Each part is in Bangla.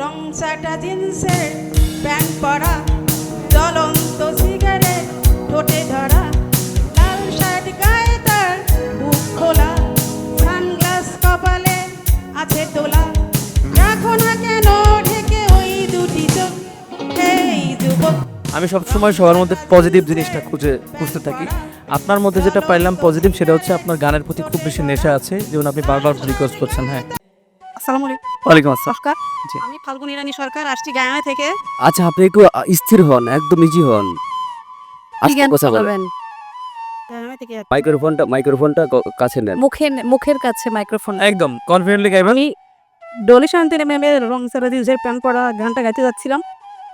রং চাটা জিন্সের, প্যান্ট পরা, জ্বলন্ত সিগারেট, ঠোঁটে ধরা। লাল শার্ট গায়ে তার বুক খোলা, সানগ্লাস কপালে আছে তোলা। রাখো কেন ঢেকে ওই দুটি চোখ, এই যুবক। আমি সবসময় সবার মধ্যে পজিটিভ জিনিসটা খুঁজে, খুঁজতে থাকি। আপনার মধ্যে যেটা পাইলাম পজিটিভ সেটা হচ্ছে আপনার গানের প্রতি খুব বেশি নেশা আছে। যেমন আপনি বারবার রিকোয়েস্ট করছেন হ্যাঁ। আসসালামু আলাইকুম। ওয়ালাইকুম আসসালাম। নমস্কার। জি। আমি ফাল্গুনি রানী সরকার আসছি গায়ে থেকে। আচ্ছা আপনি একটু স্থির হন একদম ইজি হন। আস্তে কথা বলেন। মাইক্রোফোনটা মাইক্রোফোনটা কাছে নেন। মুখের মুখের কাছে মাইক্রোফোন। একদম কনফিডেন্টলি গাইবেন। আমি ডলি শান্তির ম্যামের রং সারা দিউজের প্যান্ট পরা গানটা গাইতে যাচ্ছিলাম।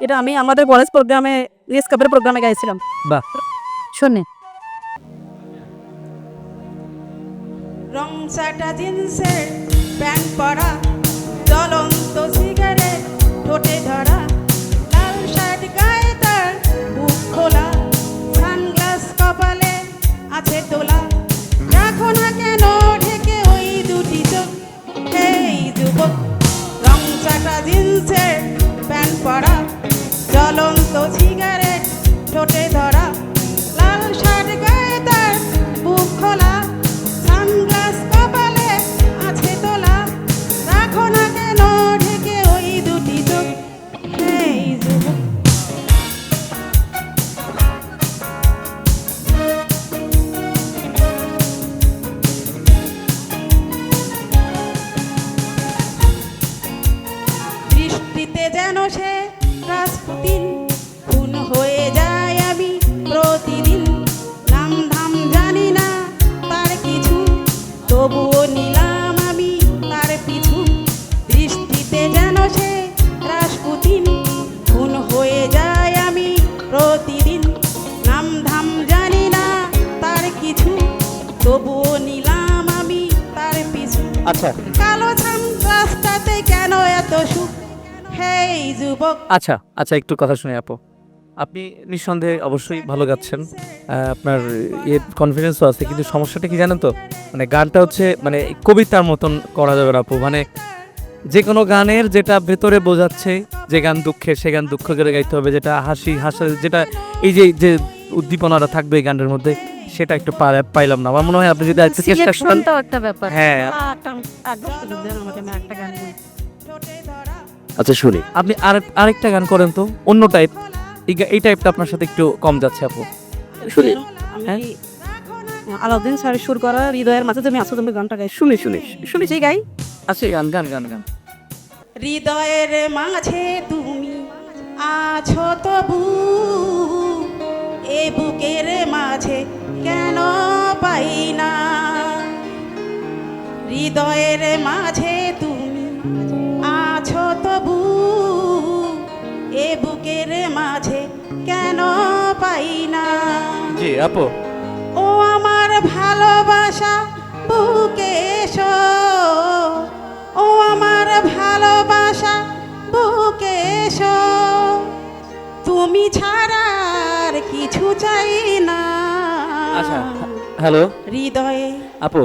এটা আমি আমাদের কলেজ প্রোগ্রামে রেস কাপের প্রোগ্রামে গাইছিলাম। বাহ। শোনে। রং চাটা জিন্সের প্যান্ট পরা, জ্বলন্ত সিগারেট ঠোঁটে ধরা, লাল শার্ট গায়ে তার বুক খোলা, সানগ্লাস কপালে আছে তোলা। রাখো না কেন ঢেকে ওই দুটি চোখ। এই যুবক রং চাটা জিন্সের প্যান্ট পরা, জ্বলন্ত সিগারেট ঠোঁটে ধরা। যেন সে রাজপুতিন খুন হয়ে যায় আমি প্রতিদিন। নাম ধাম জানি না তার কিছু তবুও নিলাম আমি তার পিছু। দৃষ্টিতে যেন সে রাজপুতিন খুন হয়ে যায় আমি প্রতিদিন। নাম ধাম জানি না তার কিছু তবুও নিলাম আমি তার পিছু। আচ্ছা। কালো ছাম রাস্তাতে কেন এত সুখ? হেই যুবক আচ্ছা আচ্ছা একটু কথা শুনে আপু। আপনি নিঃসন্দেহে অবশ্যই ভালো গাচ্ছেন। আপনার ইয়ে কনফিডেন্সও আছে কিন্তু সমস্যাটা কি জানেন তো? মানে গানটা হচ্ছে মানে কবিতার মতন করা যাবে না আপু। মানে যে কোনো গানের যেটা ভেতরে বোঝাচ্ছে যে গান দুঃখে সে গান দুঃখ করে গাইতে হবে যেটা হাসি হাসা যেটা এই যে যে উদ্দীপনাটা থাকবে এই গানের মধ্যে সেটা একটু পাইলাম না। আমার মনে হয় আপনি যদি আরেকটু চেষ্টা করেন সিলেকশনটাও একটা ব্যাপার। হ্যাঁ। আচ্ছা শুনি। আপনি আর আরেকটা গান করেন তো অন্য টাইপ এই টাইপটা আপনার সাথে একটু কম যাচ্ছে আপু। শুনি। হ্যাঁ? আমি আলাউদ্দিন স্যারের সুর করা হৃদয়ের মাঝে তুমি আসো তুমি গানটা গাই। শুনি শুনি শুনেছি গাই। আছে গান গান গান গান। হৃদয়ের মাঝে তুমি আছো তবু এ বুকের মাঝে কেন পাই না? হৃদয়ের মাঝে তুমি আছো তবু এ বুকের মাঝে কেন পাই না? জি আপু। ও আমার ভালোবাসা বুকে এসো। ও আমার ভালোবাসা বুকে এসো। তুমি ছাড়া আর কিছু চাই না। আচ্ছা হ্যালো হৃদয়ে। আপু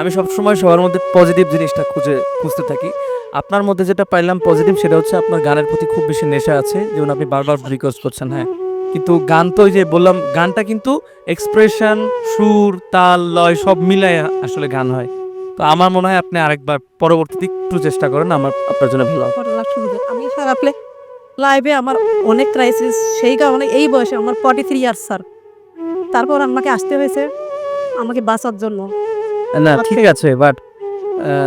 আমি সবসময় সবার মধ্যে পজিটিভ জিনিসটা খুঁজে খুঁজতে থাকি। আপনার মধ্যে যেটা পাইলাম পজিটিভ সেটা হচ্ছে আপনার গানের প্রতি খুব বেশি নেশা আছে। যেমন আপনি বারবার রিকোয়েস্ট করছেন হ্যাঁ। কিন্তু গান তো ওই যে বললাম গানটা কিন্তু এক্সপ্রেশন সুর তাল লয় সব মিলাই আসলে গান হয়। তো আমার মনে হয় আপনি আরেকবার পরবর্তীতে একটু চেষ্টা করেন আমার আপনার জন্য ভালো আমি স্যার আপনি লাইভে আমার অনেক ক্রাইসিস সেই কারণে এই বয়সে আমার ফর্টি থ্রি ইয়ার্স স্যার তারপর আমাকে আসতে হয়েছে। আমাকে বাঁচার জন্য। না ঠিক আছে বাট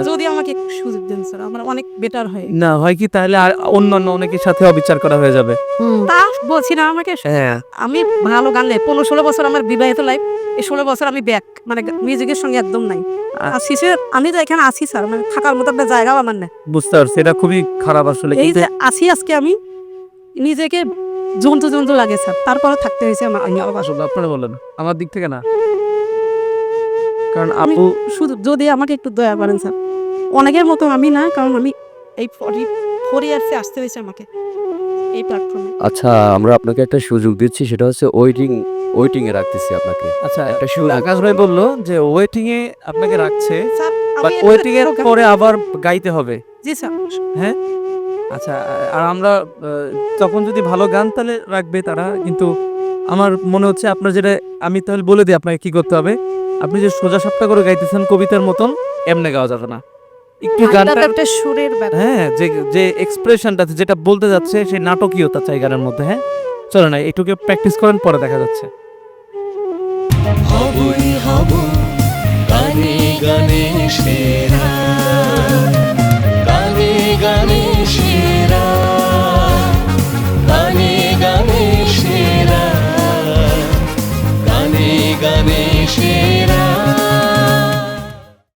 যদি আমাকে একটু সুযোগ দেন স্যার আমার অনেক বেটার হয়। না হয় কি তাহলে আর অন্যান্য অনেকের সাথে অবিচার করা হয়ে যাবে। তা বলছি না আমাকে। হ্যাঁ। আমি ভালো গান লাই পনেরো ষোলো বছর আমার বিবাহিত লাইফ এই ষোলো বছর আমি ব্যাক মানে মিউজিকের সঙ্গে একদম নাই। আর শিশু আমি তো এখানে আছি স্যার মানে থাকার মতো একটা জায়গাও আমার না বুঝতে পারছি এটা খুবই খারাপ আসলে এই যে আছি আজকে আমি নিজেকে জন্তু জন্তু লাগে স্যার তারপরে থাকতে হয়েছে আমার আমি আসলে আপনারা বলেন আমার দিক থেকে না। কারণ আপু শুধু যদি আমাকে একটু দয়া করেন স্যার। অনেকের মতো আমি না কারণ আমি এই ফোরি ফোর ইয়ার্সে আসতে হয়েছে আমাকে এই প্ল্যাটফর্মে আচ্ছা আমরা আপনাকে একটা সুযোগ দিচ্ছি সেটা হচ্ছে ওয়েটিং ওয়েটিং এ রাখতেছি আপনাকে। আচ্ছা একটা সুযোগ আকাশ ভাই বলল যে ওয়েটিং এ আপনাকে রাখছে স্যার বাট ওয়েটিং এর পরে আবার গাইতে হবে। জি স্যার। হ্যাঁ? আচ্ছা আর আমরা তখন যদি ভালো গান তাহলে রাখবে তারা কিন্তু আমার মনে হচ্ছে আপনার যেটা আমি তাহলে বলে দিই আপনাকে কি করতে হবে। আপনি যে সোজা সাপটা করে গাইতেছেন কবিতার মতন এমনি গাওয়া যাবে না। একটু গানটা গানটা একটা সুরের ব্যাপার। হ্যাঁ যে যে এক্সপ্রেশনটা যেটা বলতে যাচ্ছে সেই নাটকীয়তা চাই গানের মধ্যে হ্যাঁ? চলো না এটুকু প্র্যাকটিস করেন পরে দেখা যাচ্ছে। হবই হব গানে গানে সেরা।